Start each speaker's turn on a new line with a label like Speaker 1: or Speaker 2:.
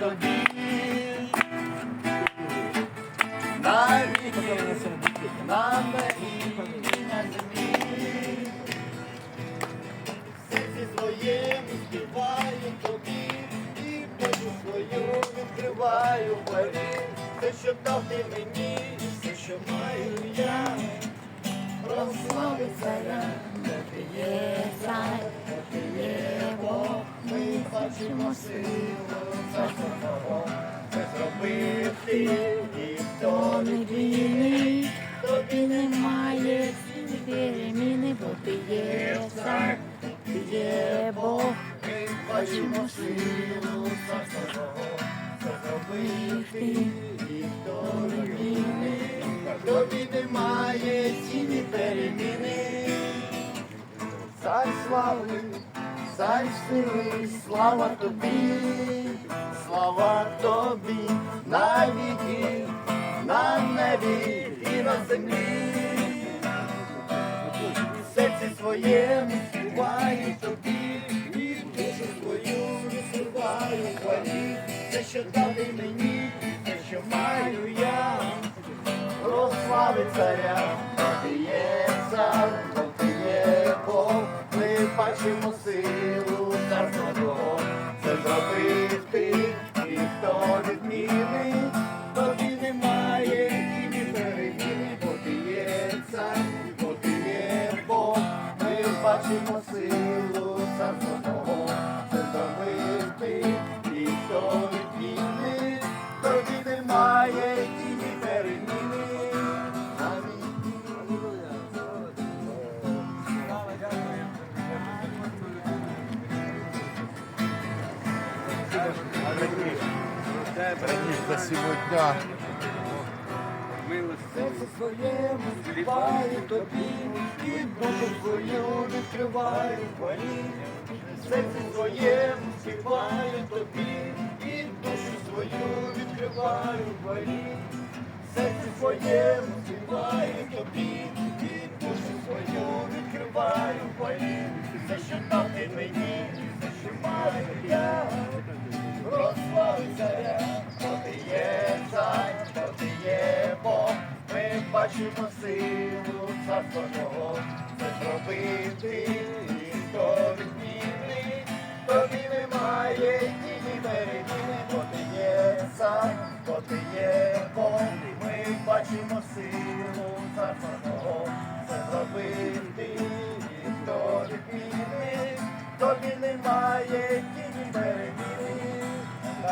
Speaker 1: тобі. На небі і на землі. Серці своєму співаю тобі, і Божу свою відкриваю двері. Все, що дав ти мені, все, що маю я, прослави царя, бо ти є цар, бо ти є Бог, ми бачимо силу царства Твого. Це зробив ти, і хто не вільний, тобі немає
Speaker 2: переміни, бо ти є цар, ти є Бог,
Speaker 1: бачимо силу царства Твого, це зробив ти, і хто не вільний, тобі немає ціні переміни. Цар слави, цар слава тобі, слава тобі, на віки, на небі і на землі. Серці своєму співаю тобі, і душу свою відкриваю хвалі. Все, що дали мені, все, що маю я, прослави царя, ти є цар, бо ти є Бог, ми бачимо бачимо силу царства Твого. Це зробив ти, і хто відміни, тобі немає і ні переміни. Амінь.
Speaker 3: Спасибо, дня.
Speaker 1: Серце своєму співаю тобі, і душу свою відкриваю хвалі. Серце своєму співаю тобі, і душу свою відкриваю хвалі. Серце своєму співаю бачимо силу царства Твого, це зробити то відмінний, тобі немає тіні переміни, бо ти є сам, бо ти є Бог, і ми бачимо силу царства Твого, це зробити то відмінний, тобі немає тіні.